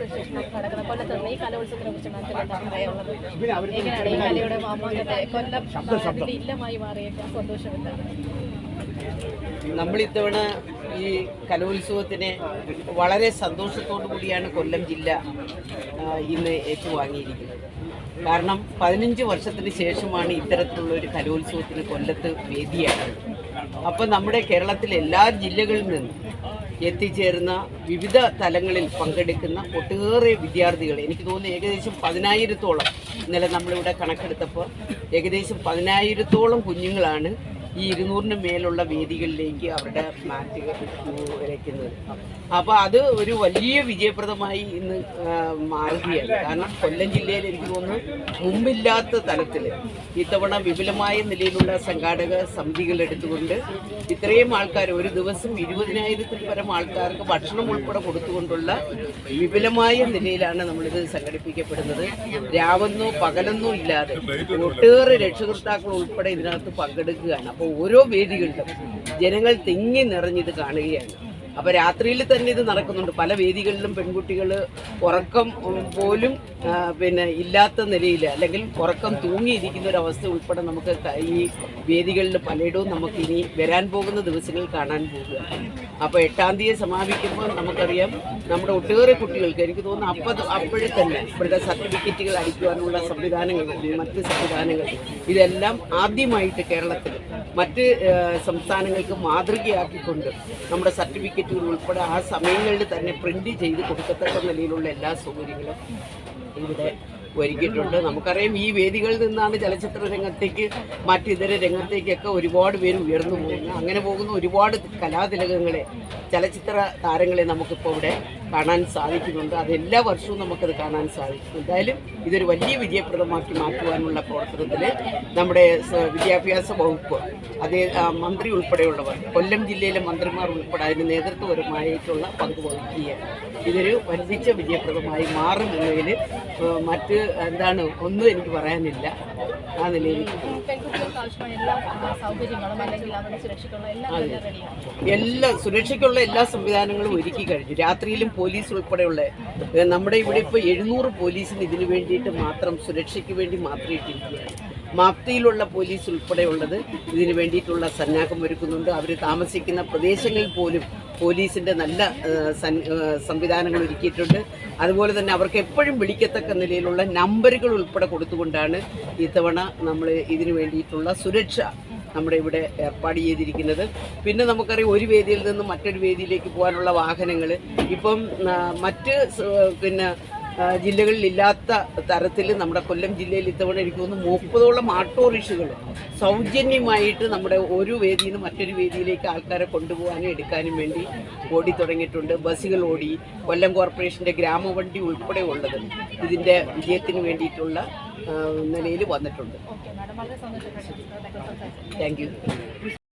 വർഷത്തിന് ശേഷം നമുക്ക് ഈ നമ്മൾ ഇത്തവണ ഈ കലോത്സവത്തിന് വളരെ സന്തോഷത്തോടു കൂടിയാണ് കൊല്ലം ജില്ല ഇന്ന് ഏറ്റുവാങ്ങിയിരിക്കുന്നത്. കാരണം പതിനഞ്ച് വർഷത്തിന് ശേഷമാണ് ഇത്തരത്തിലുള്ള ഒരു കലോത്സവത്തിന് കൊല്ലത്ത് വേദിയായത്. അപ്പം നമ്മുടെ കേരളത്തിലെ എല്ലാ ജില്ലകളിൽ നിന്നും എത്തിച്ചേർന്ന വിവിധ തലങ്ങളിൽ പങ്കെടുക്കുന്ന ഒട്ടേറെ വിദ്യാർത്ഥികൾ. എനിക്ക് തോന്നുന്നു ഏകദേശം പതിനായിരത്തോളം ഇന്നലെ നമ്മളിവിടെ കണക്കെടുത്തപ്പോൾ ഏകദേശം പതിനായിരത്തോളം കുഞ്ഞുങ്ങളാണ് ഈ ഇരുന്നൂറിന് മേലുള്ള വേദികളിലേക്ക് അവരുടെ മാറ്റുകൾ വരയ്ക്കുന്നത് അപ്പോൾ അത് ഒരു വലിയ വിജയപ്രദമായി ഇന്ന് മാറുകയാണ്. കാരണം കൊല്ലം ജില്ലയിൽ എനിക്ക് തോന്നുന്നു മുമ്പില്ലാത്ത തലത്തിൽ ഇത്തവണ വിപുലമായ നിലയിലുള്ള സംഘാടക സമിതികൾ എടുത്തുകൊണ്ട് ഇത്രയും ആൾക്കാർ ഒരു ദിവസം ഇരുപതിനായിരത്തിൽ പരം ആൾക്കാർക്ക് ഭക്ഷണം ഉൾപ്പെടെ കൊടുത്തുകൊണ്ടുള്ള വിപുലമായ നിലയിലാണ് നമ്മളിത് സംഘടിപ്പിക്കപ്പെടുന്നത്. രാവെന്നോ പകലെന്നോ ഇല്ലാതെ ഒട്ടേറെ രക്ഷകർത്താക്കൾ ഉൾപ്പെടെ ഇതിനകത്ത് പങ്കെടുക്കുകയാണ്. അപ്പോൾ ഓരോ വേദികളിലും ജനങ്ങൾ തിങ്ങി നിറഞ്ഞിത് കാണുകയാണ്. അപ്പോൾ രാത്രിയിൽ തന്നെ ഇത് നടക്കുന്നുണ്ട്. പല വേദികളിലും പെൺകുട്ടികൾ ഉറക്കം പോലും പിന്നെ ഇല്ലാത്ത നിലയിൽ അല്ലെങ്കിൽ ഉറക്കം തൂങ്ങിയിരിക്കുന്ന ഒരു അവസ്ഥ ഉൾപ്പെടെ നമുക്ക് ഈ വേദികളിൽ പലയിടവും നമുക്ക് ഇനി വരാൻ പോകുന്ന ദിവസങ്ങൾ കാണാൻ പോകുക. അപ്പോൾ എട്ടാം തീയതി സമാപിക്കുമ്പോൾ നമുക്കറിയാം നമ്മുടെ ഒട്ടേറെ കുട്ടികൾക്ക് എനിക്ക് തോന്നുന്നു അപ്പം അപ്പോഴേ തന്നെ ഇവരുടെ സർട്ടിഫിക്കറ്റുകൾ അടിക്കുവാനുള്ള സംവിധാനങ്ങൾ മറ്റ് സംവിധാനങ്ങൾ ഇതെല്ലാം ആദ്യമായിട്ട് കേരളത്തിൽ മറ്റ് സംസ്ഥാനങ്ങൾക്ക് മാതൃകയാക്കിക്കൊണ്ട് നമ്മുടെ സർട്ടിഫിക്കറ്റുകൾ ഉൾപ്പെടെ ആ സമയങ്ങളിൽ തന്നെ പ്രിന്റ് ചെയ്ത് കൊടുക്കത്തക്ക നിലയിലുള്ള എല്ലാ സൗകര്യങ്ങളും ഇവിടെ ഒരുക്കിയിട്ടുണ്ട്. നമുക്കറിയാം ഈ വേദികളിൽ നിന്നാണ് ചലച്ചിത്ര രംഗത്തേക്ക് മറ്റിതര രംഗത്തേക്കൊക്കെ ഒരുപാട് പേര് ഉയർന്നു പോകുന്നത്. അങ്ങനെ പോകുന്ന ഒരുപാട് കലാതിലകങ്ങളെ ചലച്ചിത്ര താരങ്ങളെ നമുക്കിപ്പോൾ ഇവിടെ കാണാൻ സാധിക്കുന്നുണ്ട്. അത് എല്ലാ വർഷവും നമുക്കത് കാണാൻ സാധിക്കും. എന്തായാലും ഇതൊരു വലിയ വിജയപ്രദമാക്കി മാറ്റുവാനുള്ള പ്രവർത്തനത്തിൽ നമ്മുടെ വിദ്യാഭ്യാസ വകുപ്പ് അതേ മന്ത്രി ഉൾപ്പെടെയുള്ളവർ കൊല്ലം ജില്ലയിലെ മന്ത്രിമാർ ഉൾപ്പെടെ അതിന് നേതൃത്വപരമായിട്ടുള്ള പങ്ക് വഹിക്കുകയാണ്. ഇതൊരു വർദ്ധിച്ച വിജയപ്രദമായി മാറും എന്നതിൽ ഏഹ്, മറ്റ് എന്താണ് ഒന്നും എനിക്ക് പറയാനില്ല. ആ നിലയിൽ. എല്ലാ സുരക്ഷയ്ക്കുള്ള എല്ലാ സംവിധാനങ്ങളും ഒരുക്കി കഴിഞ്ഞു. രാത്രിയിലും പോലീസ് ഉൾപ്പെടെയുള്ള നമ്മുടെ ഇവിടെ ഇപ്പോൾ എഴുന്നൂറ് പോലീസിന് ഇതിനു വേണ്ടിയിട്ട് മാത്രം സുരക്ഷയ്ക്ക് വേണ്ടി മാത്രം ഇട്ടിരിക്കുകയാണ്. മാപ്തിയിലുള്ള പോലീസ് ഉൾപ്പെടെയുള്ളത് ഇതിനു വേണ്ടിയിട്ടുള്ള സന്നാഹം ഒരുക്കുന്നുണ്ട്. അവർ താമസിക്കുന്ന പ്രദേശങ്ങളിൽ പോലും പോലീസിന്റെ നല്ല സംവിധാനങ്ങൾ ഒരുക്കിയിട്ടുണ്ട്. അതുപോലെ തന്നെ അവർക്ക് എപ്പോഴും വിളിക്കത്തക്ക നിലയിലുള്ള നമ്പറുകൾ ഉൾപ്പെടെ കൊടുത്തുകൊണ്ടാണ് ഇത്തവണ നമ്മൾ ഇതിനു വേണ്ടിയിട്ടുള്ള സുരക്ഷ നമ്മുടെ ഇവിടെ ഏർപ്പാട് ചെയ്തിരിക്കുന്നത്. പിന്നെ നമുക്കറിയാം ഒരു വേദിയിൽ നിന്ന് മറ്റൊരു വേദിയിലേക്ക് പോകാനുള്ള വാഹനങ്ങൾ ഇപ്പം മറ്റ് പിന്നെ ജില്ലകളിലില്ലാത്ത തരത്തിൽ നമ്മുടെ കൊല്ലം ജില്ലയിൽ ഇത്തവണ എനിക്ക് തോന്നുന്നു മുപ്പതോളം ആട്ടോറിക്ഷകൾ സൗജന്യമായിട്ട് നമ്മുടെ ഒരു വേദിയിൽ നിന്ന് മറ്റൊരു വേദിയിലേക്ക് ആൾക്കാരെ കൊണ്ടുപോകാനും എടുക്കാനും വേണ്ടി ഓടി തുടങ്ങിയിട്ടുണ്ട്. ബസ്സുകൾ ഓടി കൊല്ലം കോർപ്പറേഷന്റെ ഗ്രാമവണ്ടി ഉൾപ്പെടെ ഉള്ളത്. ഇതിന്റെ വിജയത്തിന് വേണ്ടിയിട്ടുള്ള നിലയിൽ വന്നിട്ടുണ്ട്. Thank you